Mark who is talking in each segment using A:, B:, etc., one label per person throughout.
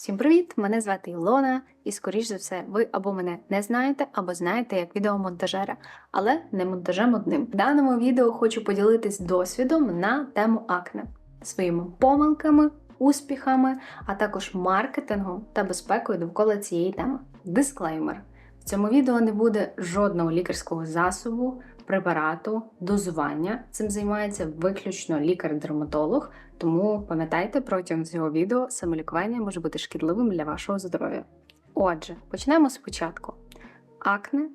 A: Всім привіт! Мене звати Ілона, і скоріш за все, ви або мене не знаєте, або знаєте як відеомонтажера, але не монтажем одним. В даному відео хочу поділитись досвідом на тему акне, своїми помилками, успіхами, а також маркетингом та безпекою довкола цієї теми. Дисклеймер: в цьому відео не буде жодного лікарського засобу, препарату, дозування. Цим займається виключно лікар-дерматолог. Тому пам'ятайте, протягом цього відео самолікування може бути шкідливим для вашого здоров'я. Отже, почнемо спочатку. Акне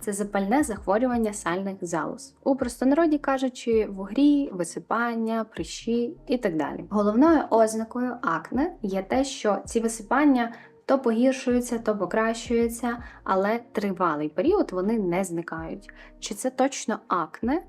A: це запальне захворювання сальних залоз. У простонароді кажучи, вугрі, висипання, прищі і так далі. Головною ознакою акне є те, що ці висипання то погіршуються, то покращуються, але тривалий період вони не зникають. Чи це точно акне?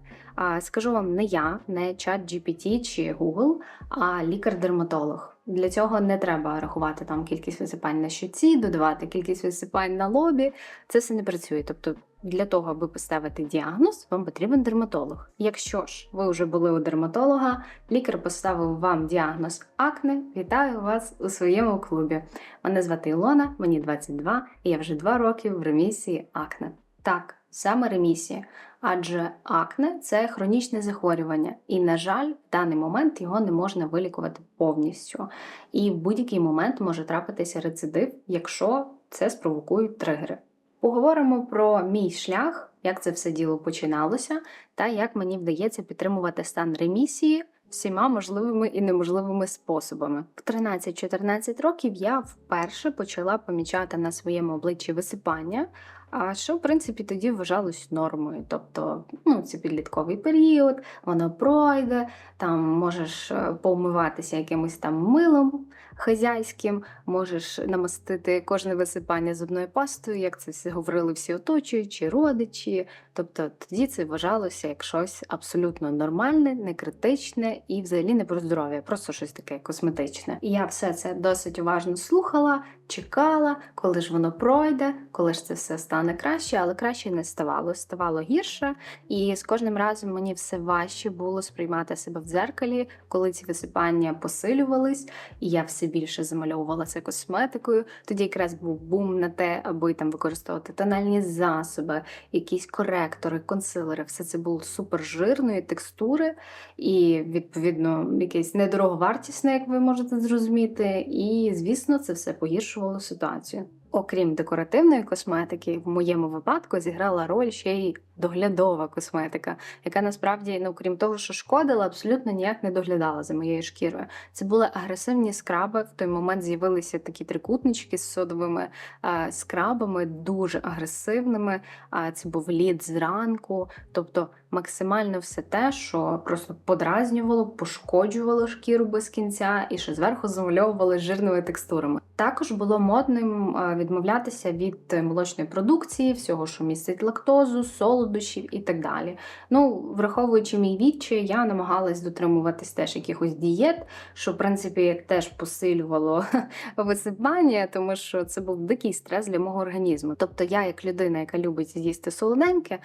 A: Скажу вам не я, не чат GPT чи Google, а лікар-дерматолог. Для цього не треба рахувати там кількість висипань на щоці, додавати кількість висипань на лобі. Це все не працює. Тобто, для того, аби поставити діагноз, вам потрібен дерматолог. Якщо ж ви вже були у дерматолога, лікар поставив вам діагноз акне, вітаю вас у своєму клубі. Мене звати Ілона, мені 22, і я вже 2 роки в ремісії акне. Так, саме ремісія. Адже акне це хронічне захворювання, і, на жаль, в даний момент його не можна вилікувати повністю. І в будь-який момент може трапитися рецидив, якщо це спровокують тригери. Поговоримо про мій шлях, як це все діло починалося, та як мені вдається підтримувати стан ремісії всіма можливими і неможливими способами. В 13-14 років я вперше почала помічати на своєму обличчі висипання. А що, в принципі, тоді вважалось нормою. Тобто, ну, це підлітковий період, воно пройде, там можеш е, повмиватися якимось там милом хазяйським, можеш намастити кожне висипання з одною пастою, як це всі говорили всі оточуючі, родичі. Тобто тоді це вважалося як щось абсолютно нормальне, не критичне і взагалі не про здоров'я, просто щось таке косметичне. І я все це досить уважно слухала, чекала, коли ж воно пройде, коли ж це все стане краще, але краще не ставало. Ставало гірше, і з кожним разом мені все важче було сприймати себе в дзеркалі, коли ці висипання посилювались, і я все більше замальовувала це косметикою. Тоді якраз був бум на те, аби там використовувати тональні засоби, якісь коректори, консилери. Все це було супер жирної текстури і, відповідно, якесь недороговартісне, як ви можете зрозуміти. І, звісно, це все погіршувало ситуацію. Окрім декоративної косметики, в моєму випадку зіграла роль ще й доглядова косметика, яка насправді, ну крім того, що шкодила, абсолютно ніяк не доглядала за моєю шкірою. Це були агресивні скраби. В той момент з'явилися такі трикутнички з содовими а, скрабами, дуже агресивними. А це був лід зранку, тобто максимально все те, що просто подразнювало, пошкоджувало шкіру без кінця і що зверху замальовували жирними текстурами. Також було модним відмовлятися від молочної продукції, всього, що містить лактозу, солодощів і так далі. Ну, враховуючи мій відчай, я намагалась дотримуватись теж якихось дієт, що в принципі теж посилювало висипання, тому що це був дикий стрес для мого організму. Тобто, я, як людина, яка любить з'їсти солоденьке,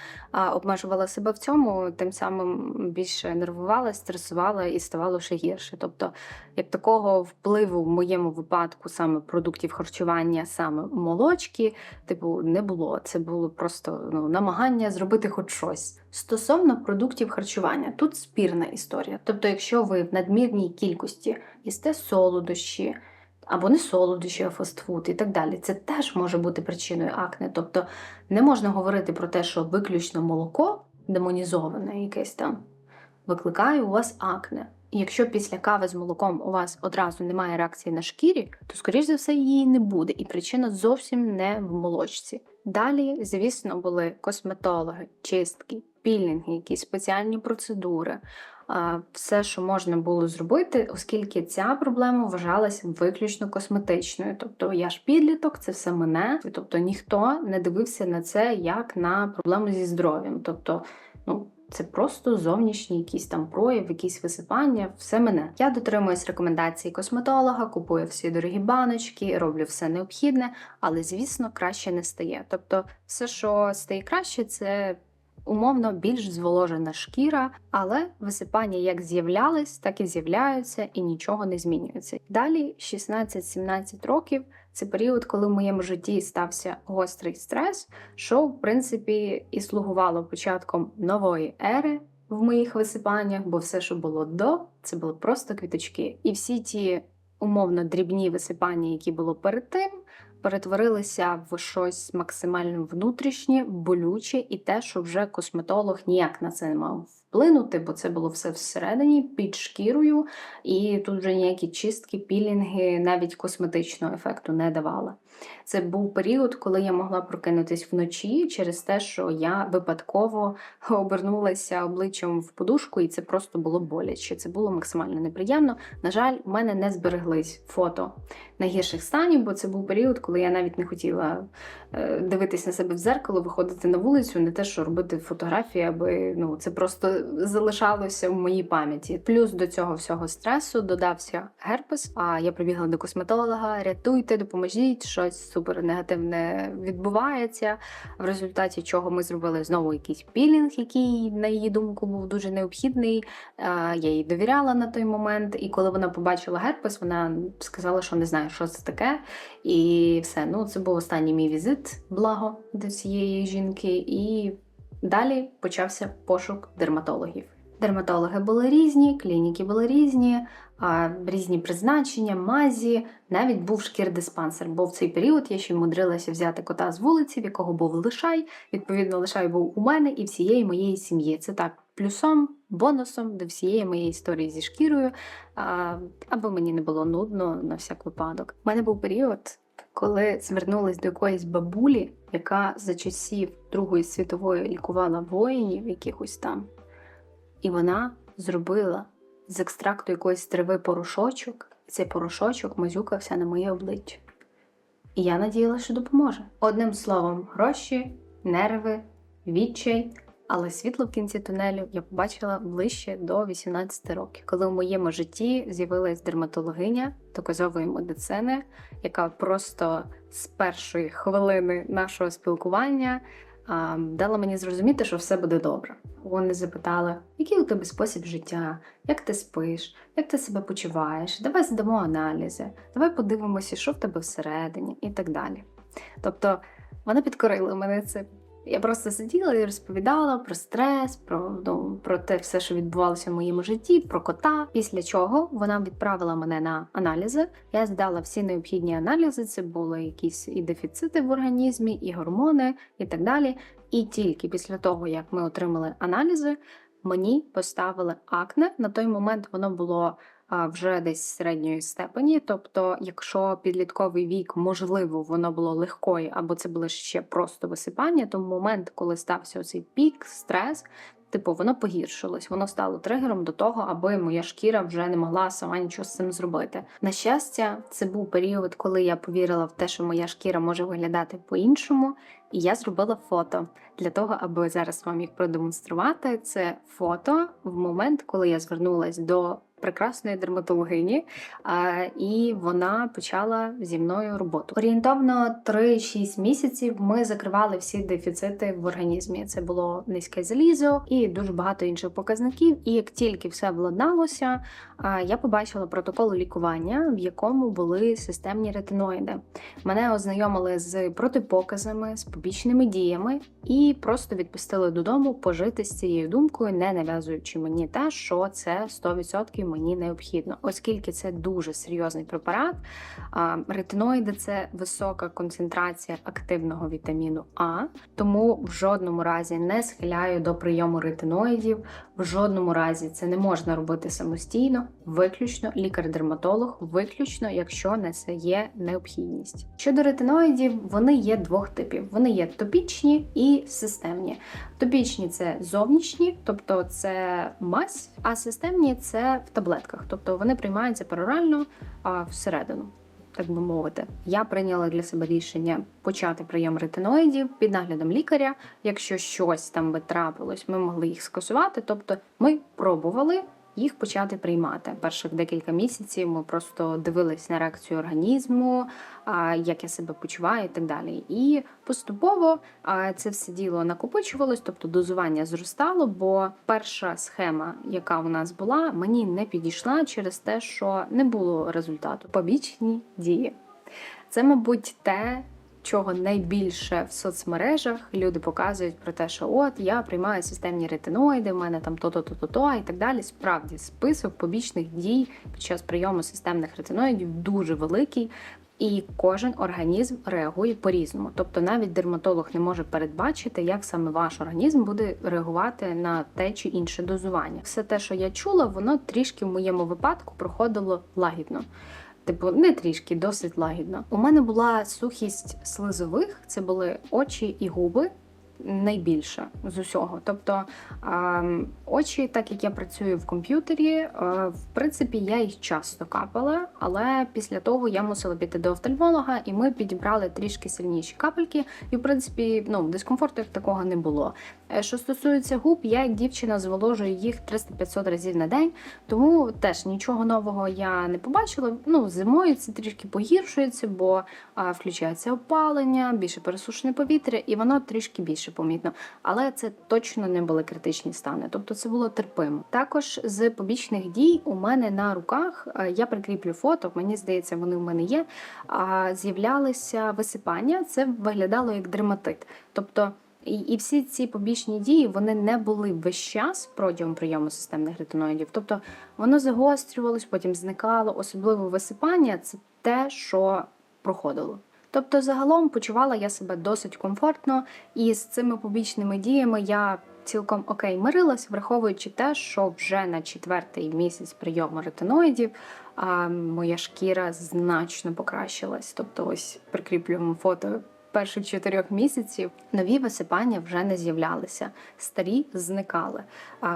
A: обмежувала себе в цьому, тим самим більше нервувала, стресувала і ставало ще гірше. Тобто, як такого впливу в моєму випадку саме продуктів харчування, саме молочки, типу, не було. Це було просто ну, намагання зробити хоч щось. Стосовно продуктів харчування, тут спірна історія. Тобто, якщо ви в надмірній кількості їсте солодощі, або не солодощі, а фастфуд і так далі, це теж може бути причиною акне. Тобто не можна говорити про те, що виключно молоко демонізоване якесь там викликає у вас акне. Якщо після кави з молоком у вас одразу немає реакції на шкірі, то, скоріш за все, її не буде, і причина зовсім не в молочці. Далі, звісно, були косметологи, чистки, пілінги, якісь спеціальні процедури, все, що можна було зробити, оскільки ця проблема вважалася виключно косметичною. Тобто я ж підліток, це все мене, тобто ніхто не дивився на це як на проблему зі здоров'ям. Тобто, ну. Це просто зовнішній якийсь там прояв, якісь висипання, все мене. Я дотримуюсь рекомендацій косметолога, купую всі дорогі баночки, роблю все необхідне, але, звісно, краще не стає. Тобто, все, що стає краще, це умовно більш зволожена шкіра, але висипання як з'являлись, так і з'являються, і нічого не змінюється. Далі 16-17 років. Це період, коли в моєму житті стався гострий стрес, що в принципі і слугувало початком нової ери в моїх висипаннях, бо все, що було до, це були просто квіточки. І всі ті умовно дрібні висипання, які було перед тим, перетворилися в щось максимально внутрішнє, болюче, і те, що вже косметолог ніяк на це не мав вплинути, бо це було все всередині під шкірою, і тут вже ніякі чистки, пілінги, навіть косметичного ефекту не давали. Це був період, коли я могла прокинутись вночі через те, що я випадково обернулася обличчям в подушку, і це просто було боляче. Це було максимально неприємно. На жаль, в мене не збереглись фото найгірших станів, бо це був період, коли я навіть не хотіла е, дивитись на себе в зеркало, виходити на вулицю, не те, що робити фотографії, аби ну це просто залишалося в моїй пам'яті. Плюс до цього всього стресу додався герпес. А я прибігла до косметолога, рятуйте, допоможіть, щось супер негативне відбувається. В результаті чого ми зробили знову якийсь пілінг, який, на її думку, був дуже необхідний. Я їй довіряла на той момент, і коли вона побачила герпес, вона сказала, що не знає, що це таке. І все. Ну, це був останній мій візит, благо до цієї жінки. І далі почався пошук дерматологів. Дерматологи були різні, клініки були різні, різні призначення, мазі. Навіть був шкір-диспансер, бо в цей період я ще мудрилася взяти кота з вулиці, в якого був лишай. Відповідно, лишай був у мене і всієї моєї сім'ї. Це так, плюсом, бонусом до всієї моєї історії зі шкірою, аби мені не було нудно на всяк випадок. У мене був період. Коли звернулась до якоїсь бабулі, яка за часів Другої світової лікувала воїнів якихось там, і вона зробила з екстракту якоїсь трави порошочок, цей порошочок мазюкався на моє обличчя. І я надіялася, що допоможе. Одним словом, гроші, нерви, відчай. Але світло в кінці тунелю я побачила ближче до 18 років, коли в моєму житті з'явилась дерматологиня доказової медицини, яка просто з першої хвилини нашого спілкування дала мені зрозуміти, що все буде добре. Вони запитали, який у тебе спосіб життя, як ти спиш, як ти себе почуваєш, давай здамо аналізи, давай подивимося, що в тебе всередині, і так далі. Тобто вона підкорила мене це. Я просто сиділа і розповідала про стрес, про ну, про те все, що відбувалося в моєму житті, про кота. Після чого вона відправила мене на аналізи. Я здала всі необхідні аналізи. Це були якісь і дефіцити в організмі, і гормони, і так далі. І тільки після того, як ми отримали аналізи, мені поставили акне. На той момент воно було вже десь середньої степені. Тобто, якщо підлітковий вік, можливо, воно було легкою, або це було ще просто висипання, то в момент, коли стався цей пік, стрес. Типу, воно погіршилось, воно стало тригером до того, аби моя шкіра вже не могла сама нічого з цим зробити. На щастя, це був період, коли я повірила в те, що моя шкіра може виглядати по-іншому, і я зробила фото для того, аби зараз вам їх продемонструвати. Це фото в момент, коли я звернулася до прекрасної дерматологині, і вона почала зі мною роботу. Орієнтовно 3-6 місяців ми закривали всі дефіцити в організмі. Це було низьке залізо і дуже багато інших показників. І як тільки все владналося, я побачила протокол лікування, в якому були системні ретиноїди. Мене ознайомили з протипоказами, з побічними діями і просто відпустили додому пожити з цією думкою, не нав'язуючи мені те, що це 100% мені необхідно, оскільки це дуже серйозний препарат. Ретиноїди це висока концентрація активного вітаміну А, тому в жодному разі не схиляю до прийому ретиноїдів, в жодному разі це не можна робити самостійно, виключно лікар-дерматолог, виключно, якщо на це є необхідність. Щодо ретиноїдів, вони є двох типів: вони є топічні і системні. Топічні це зовнішні, тобто це мазь, а системні це в таблетках, тобто вони приймаються перорально а всередину. Так би мовити, я прийняла для себе рішення почати прийом ретиноїдів під наглядом лікаря. Якщо щось там би трапилось, ми могли їх скасувати. Тобто ми пробували їх почати приймати. Перших декілька місяців ми просто дивились на реакцію організму, як я себе почуваю і так далі. І поступово це все діло накопичувалось, тобто дозування зростало, бо перша схема, яка у нас була, мені не підійшла через те, що не було результату. Побічні дії. Це, мабуть, те, чого найбільше в соцмережах люди показують про те, що от я приймаю системні ретиноїди, в мене там то-то, то-то, то і так далі. Справді, список побічних дій під час прийому системних ретиноїдів дуже великий. І кожен організм реагує по-різному. Тобто навіть дерматолог не може передбачити, як саме ваш організм буде реагувати на те чи інше дозування. Все те, що я чула, воно трішки в моєму випадку проходило лагідно. Типу, не трішки, досить лагідно. У мене була сухість слизових, це були очі і губи. Найбільше з усього. Тобто очі, так як я працюю в комп'ютері, е, в принципі, я їх часто капала, але після того я мусила піти до офтальмолога, і ми підібрали трішки сильніші капельки. І в принципі, ну дискомфорту як такого не було. Е, Що стосується губ, я як дівчина зволожую їх 300-500 разів на день, тому теж нічого нового я не побачила. Ну, зимою це трішки погіршується, бо включається опалення, більше пересушене повітря, і воно трішки більше помітно. Але це точно не були критичні стани, тобто це було терпимо. Також з побічних дій у мене на руках е, я прикріплю фото, мені здається, вони в мене є. а, З'являлися висипання, це виглядало як дерматит. Тобто і, і всі ці побічні дії вони не були весь час протягом прийому системних ретиноїдів. Тобто воно загострювалось, потім зникало. Особливо висипання це те, що проходило. Тобто, загалом почувала я себе досить комфортно, і з цими побічними діями я цілком окей мирилась, враховуючи те, що вже на четвертий місяць прийому ретиноїдів моя шкіра значно покращилась. Тобто, ось прикріплюємо фото перших чотирьох місяців нові висипання вже не з'являлися, старі зникали.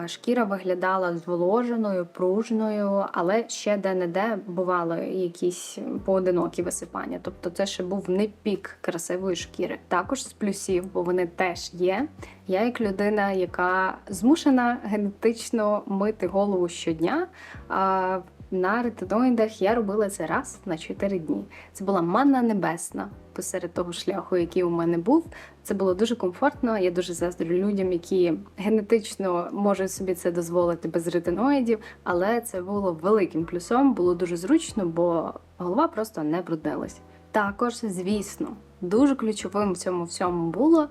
A: Шкіра виглядала зволоженою, пружною, але ще де-не-де бували якісь поодинокі висипання. Тобто, це ще був не пік красивої шкіри. Також з плюсів, бо вони теж є. Я, як людина, яка змушена генетично мити голову щодня. На ретиноїдах я робила це раз на 4 дні. Це була манна небесна посеред того шляху, який у мене був. Це було дуже комфортно. Я дуже заздрю людям, які генетично можуть собі це дозволити без ретиноїдів, але це було великим плюсом, було дуже зручно, бо голова просто не бруднилась. Також, звісно, дуже ключовим в цьому всьому було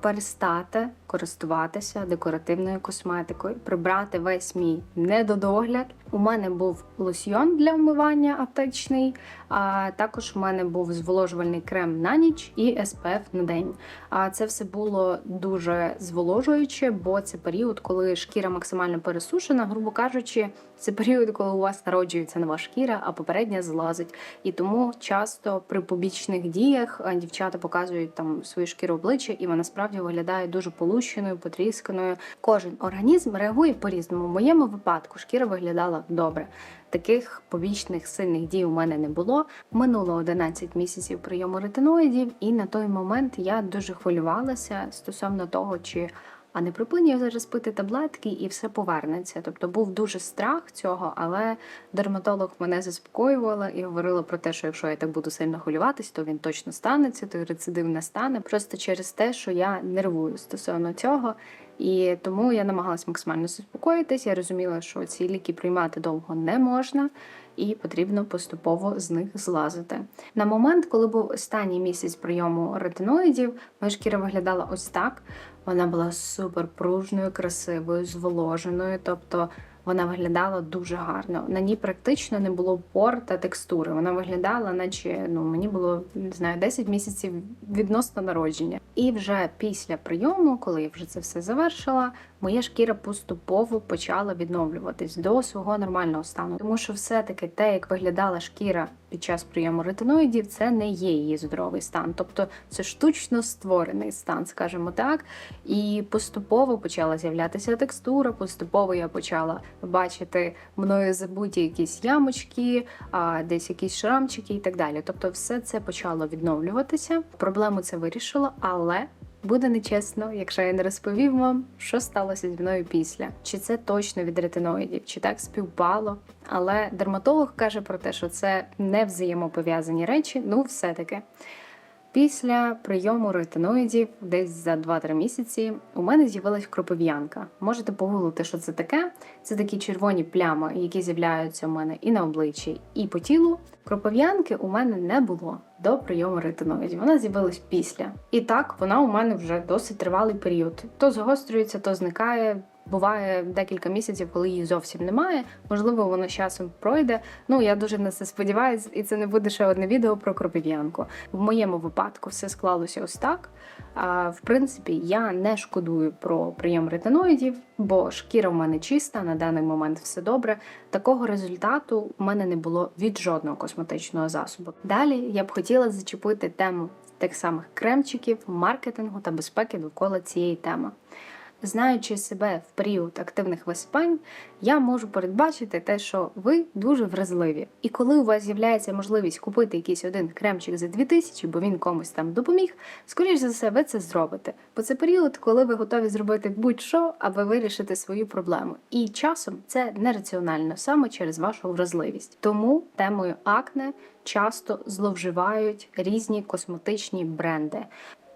A: перестати користуватися декоративною косметикою, прибрати весь мій недодогляд. У мене був лосьйон для вмивання аптечний, а також у мене був зволожувальний крем на ніч і SPF на день. А це все було дуже зволожуюче, бо це період, коли шкіра максимально пересушена, грубо кажучи, це період, коли у вас народжується нова шкіра, а попередня злазить. І тому часто при побічних діях дівчата показують там свою шкіру обличчя, і вона справді виглядає дуже полущеною, потрісканою. Кожен організм реагує по-різному. В моєму випадку шкіра виглядала добре. Таких побічних сильних дій у мене не було. Минуло 11 місяців прийому ретиноїдів, і на той момент я дуже хвилювалася стосовно того, чи а не припиню я зараз пити таблетки і все повернеться. Тобто був дуже страх цього, але дерматолог мене заспокоювала і говорила про те, що якщо я так буду сильно хвилюватись, то він точно станеться, той рецидив не стане. Просто через те, що я нервую стосовно цього. І тому я намагалась максимально заспокоїтись. Я розуміла, що ці ліки приймати довго не можна, і потрібно поступово з них злазити. На момент, коли був останній місяць прийому ретиноїдів, моя шкіра виглядала ось так. Вона була супер пружною, красивою, зволоженою. Тобто вона виглядала дуже гарно. На ній практично не було пор та текстури. Вона виглядала, наче ну мені було не знаю 10 місяців відносно народження. І вже після прийому, коли я вже це все завершила, моя шкіра поступово почала відновлюватись до свого нормального стану. Тому що все-таки те, як виглядала шкіра під час прийому ретиноїдів, це не є її здоровий стан. Тобто це штучно створений стан, скажімо так. І поступово почала з'являтися текстура, поступово я почала бачити мною забуті якісь ямочки, а, десь якісь шрамчики і так далі. Тобто, все це почало відновлюватися. Проблему це вирішило, але буде нечесно, якщо я не розповім вам, що сталося зі мною після. Чи це точно від ретиноїдів, чи так співпало. Але дерматолог каже про те, що це не взаємопов'язані речі, ну все-таки. Після прийому ретиноїдів, десь за 2-3 місяці, у мене з'явилась кропив'янка. Можете погуглити, що це таке. Це такі червоні плями, які з'являються у мене і на обличчі, і по тілу. Кропив'янки у мене не було до прийому ретиноїдів. Вона з'явилась після. І так, вона у мене вже досить тривалий період. То загострюється, то зникає. Буває декілька місяців, коли її зовсім немає. Можливо, воно з часом пройде. Ну я дуже на це сподіваюся, і це не буде ще одне відео про кропив'янку. В моєму випадку все склалося ось так. А, в принципі, я не шкодую про прийом ретиноїдів, бо шкіра в мене чиста, на даний момент все добре. Такого результату в мене не було від жодного косметичного засобу. Далі я б хотіла зачепити тему тих самих кремчиків, маркетингу та безпеки довкола цієї теми. Знаючи себе в період активних висипань, я можу передбачити те, що ви дуже вразливі. І коли у вас з'являється можливість купити якийсь один кремчик за 2000, бо він комусь там допоміг, скоріш за все, ви це зробите. Бо це період, коли ви готові зробити будь-що, аби вирішити свою проблему. І часом це нераціонально саме через вашу вразливість. Тому темою акне часто зловживають різні косметичні бренди.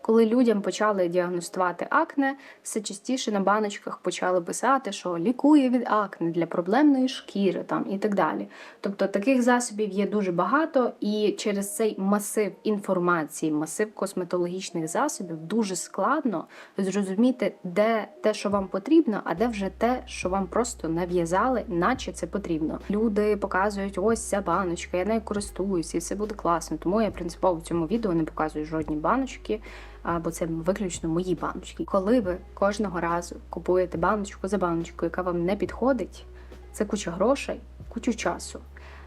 A: Коли людям почали діагностувати акне, все частіше на баночках почали писати, що лікує від акне для проблемної шкіри там і так далі. Тобто таких засобів є дуже багато, і через цей масив інформації, масив косметологічних засобів дуже складно зрозуміти, де те, що вам потрібно, а де вже те, що вам просто нав'язали, наче це потрібно. Люди показують, ось ця баночка, я нею користуюся, і все буде класно. Тому я принципово в цьому відео не показую жодні баночки бо це виключно мої баночки. Коли ви кожного разу купуєте баночку за баночкою, яка вам не підходить, це куча грошей, кучу часу.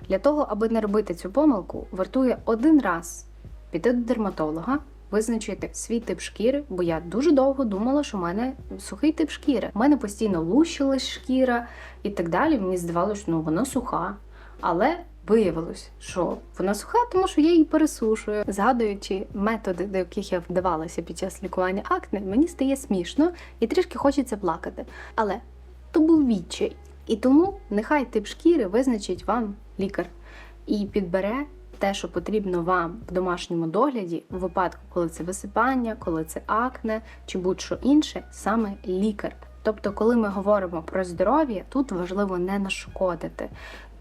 A: Для того, аби не робити цю помилку, вартує один раз піти до дерматолога. Визначити свій тип шкіри, бо я дуже довго думала, що в мене сухий тип шкіри. У мене постійно лущилась шкіра і так далі. Мені здавалося, що ну вона суха. Але Виявилось, що вона суха, тому що я її пересушую. Згадуючи методи, до яких я вдавалася під час лікування акне, мені стає смішно і трішки хочеться плакати. Але то був відчай. І тому нехай тип шкіри визначить вам лікар і підбере те, що потрібно вам в домашньому догляді, у випадку, коли це висипання, коли це акне чи будь-що інше, саме лікар. Тобто, коли ми говоримо про здоров'я, тут важливо не нашкодити.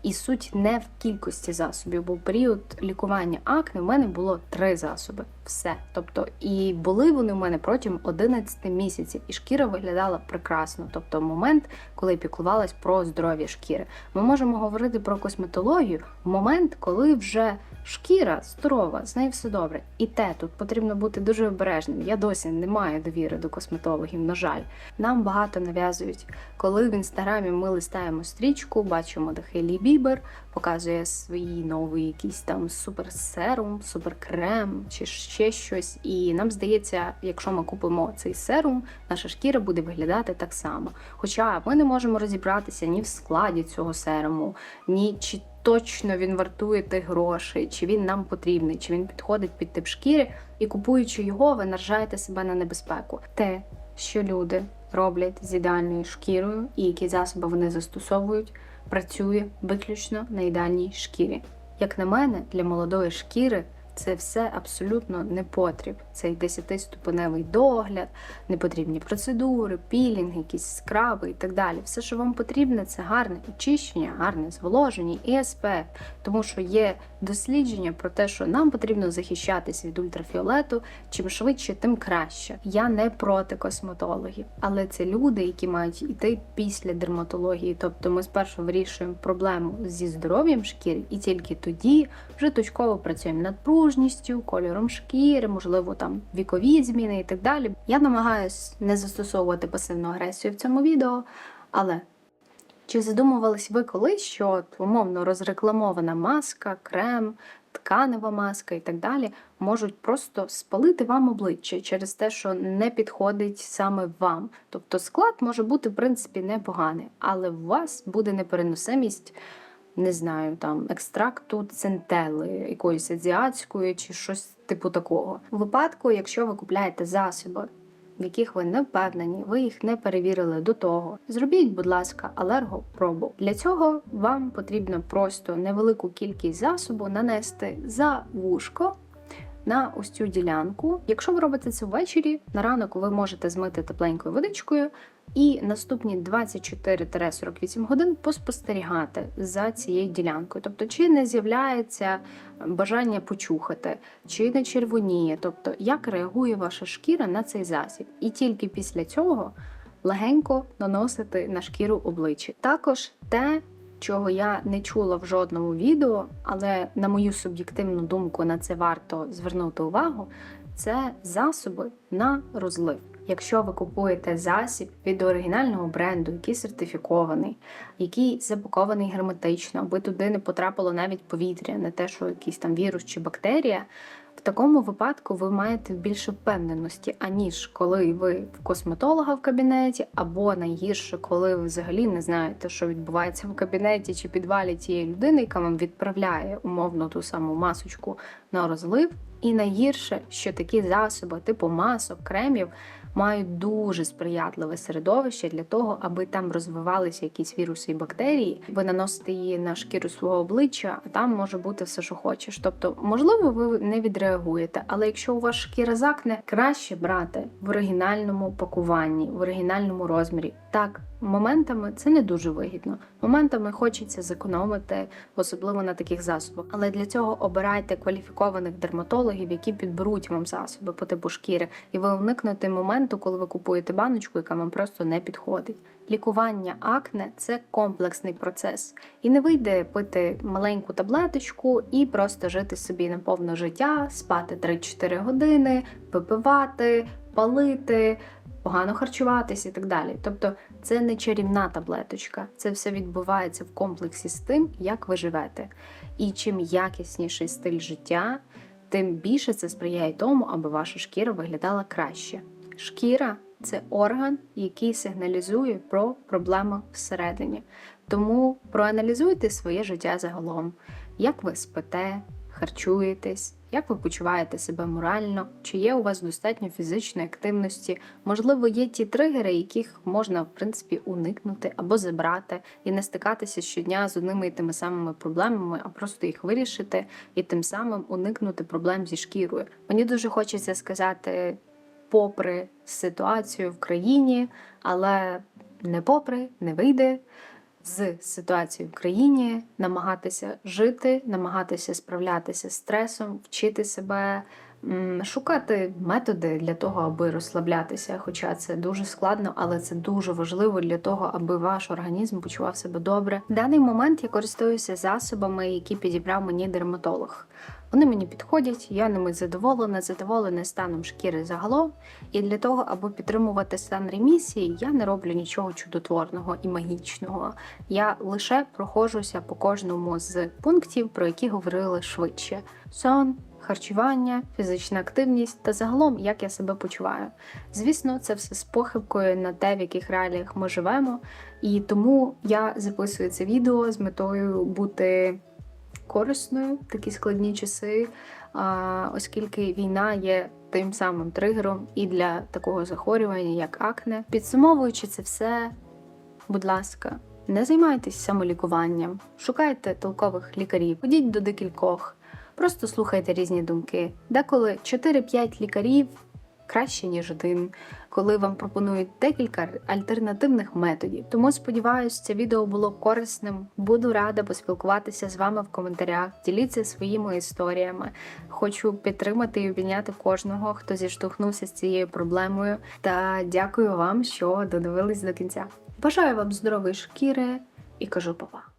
A: І суть не в кількості засобів, бо період лікування акне в мене було три засоби. Все. Тобто, і були вони в мене протягом 11 місяців, і шкіра виглядала прекрасно. Тобто, момент, коли піклувалась про здоров'я шкіри. Ми можемо говорити про косметологію в момент, коли вже шкіра здорова, з нею все добре. І те тут потрібно бути дуже обережним. Я досі не маю довіри до косметологів. На жаль, нам багато нав'язують. Коли в інстаграмі ми листаємо стрічку, бачимо де Хейлі Бібер, показує свій новий якийсь там суперсерум, суперкрем чи ще щось. І нам здається, якщо ми купимо цей серум, наша шкіра буде виглядати так само. Хоча ми не можемо розібратися ні в складі цього серуму, ні чи точно він вартує тих грошей, чи він нам потрібний, чи він підходить під тип шкіри, і купуючи його, ви наражаєте себе на небезпеку. Те, що люди роблять з ідеальною шкірою і які засоби вони застосовують, працює виключно на ідеальній шкірі. Як на мене, для молодої шкіри це все абсолютно не потріб. Цей десятиступеневий догляд, непотрібні процедури, пілінг, якісь скраби і так далі. Все, що вам потрібно, це гарне очищення, гарне зволоження і СПФ. Тому що є дослідження про те, що нам потрібно захищатись від ультрафіолету, чим швидше, тим краще. Я не проти косметологів, але це люди, які мають йти після дерматології. Тобто ми спершу вирішуємо проблему зі здоров'ям шкіри, і тільки тоді вже точково працюємо над пружністю, кольором шкіри, можливо, там вікові зміни і так далі. Я намагаюсь не застосовувати пасивну агресію в цьому відео, але. Чи задумувались ви колись, що от, умовно розрекламована маска, крем, тканева маска і так далі можуть просто спалити вам обличчя через те, що не підходить саме вам? Тобто склад може бути в принципі непоганий, але у вас буде непереносимість. Не знаю, там екстракту центели, якоїсь азіатської чи щось типу такого. У випадку, якщо ви купляєте засоби в яких ви не впевнені, ви їх не перевірили до того. Зробіть, будь ласка, алергопробу. Для цього вам потрібно просто невелику кількість засобу нанести за вушко. На ось цю ділянку. Якщо ви робите це ввечері, на ранок ви можете змити тепленькою водичкою і наступні 24-48 годин поспостерігати за цією ділянкою. Тобто, чи не з'являється бажання почухати, чи не червоніє, тобто як реагує ваша шкіра на цей засіб. І тільки після цього легенько наносити на шкіру обличчя. Також те, чого я не чула в жодному відео, але на мою суб'єктивну думку на це варто звернути увагу, це засоби на розлив. Якщо ви купуєте засіб від оригінального бренду, який сертифікований, який запакований герметично, аби туди не потрапило навіть повітря, не те, що якийсь там вірус чи бактерія. В такому випадку ви маєте більше впевненості, аніж коли ви в косметолога в кабінеті, або найгірше, коли ви взагалі не знаєте, що відбувається в кабінеті чи підвалі тієї людини, яка вам відправляє умовно ту саму масочку на розлив. І найгірше, що такі засоби, типу масок, кремів, мають дуже сприятливе середовище для того, аби там розвивалися якісь віруси і бактерії. Ви наносите її на шкіру свого обличчя, а там може бути все, що хочеш. Тобто, можливо, ви не відреагуєте, але якщо у вас шкіра закне, краще брати в оригінальному пакуванні, в оригінальному розмірі. Так, моментами це не дуже вигідно. Моментами хочеться зекономити, особливо на таких засобах. Але для цього обирайте кваліфікованих дерматологів, які підберуть вам засоби по типу шкіри, і ви уникнете моменту, коли ви купуєте баночку, яка вам просто не підходить. Лікування акне це комплексний процес, і не вийде пити маленьку таблеточку і просто жити собі на повне життя, спати 3-4 години, випивати, палити. Погано харчуватися і так далі. Тобто це не чарівна таблеточка, це все відбувається в комплексі з тим, як ви живете. І чим якісніший стиль життя, тим більше це сприяє тому, аби ваша шкіра виглядала краще. Шкіра це орган, який сигналізує про проблеми всередині. Тому проаналізуйте своє життя загалом, як ви спите, харчуєтесь, як ви почуваєте себе морально, чи є у вас достатньо фізичної активності, можливо, є ті тригери, яких можна в принципі уникнути або забрати, і не стикатися щодня з одними і тими самими проблемами, а просто їх вирішити і тим самим уникнути проблем зі шкірою. Мені дуже хочеться сказати, попри ситуацію в країні, але не попри, не вийде з ситуацією в країні, намагатися жити, намагатися справлятися з стресом, вчити себе, шукати методи для того, аби розслаблятися. Хоча це дуже складно, але це дуже важливо для того, аби ваш організм почував себе добре. В даний момент я користуюся засобами, які підібрав мені дерматолог. Вони мені підходять, я ними задоволена, задоволена станом шкіри загалом. І для того, аби підтримувати стан ремісії, я не роблю нічого чудотворного і магічного. Я лише проходжуся по кожному з пунктів, про які говорили швидше: сон. Харчування, фізична активність та загалом, як я себе почуваю. Звісно, це все з похибкою на те, в яких реаліях ми живемо, і тому я записую це відео з метою бути корисною в такі складні часи, оскільки війна є тим самим тригером і для такого захворювання, як акне. Підсумовуючи це все, будь ласка, не займайтесь самолікуванням, шукайте толкових лікарів, ходіть до декількох, просто слухайте різні думки. Деколи 4-5 лікарів краще, ніж один, коли вам пропонують декілька альтернативних методів. Тому сподіваюся, це відео було корисним. Буду рада поспілкуватися з вами в коментарях. Діліться своїми історіями. Хочу підтримати і обійняти кожного, хто зіштовхнувся з цією проблемою. Та дякую вам, що додивились до кінця. Бажаю вам здорової шкіри і кажу па-па!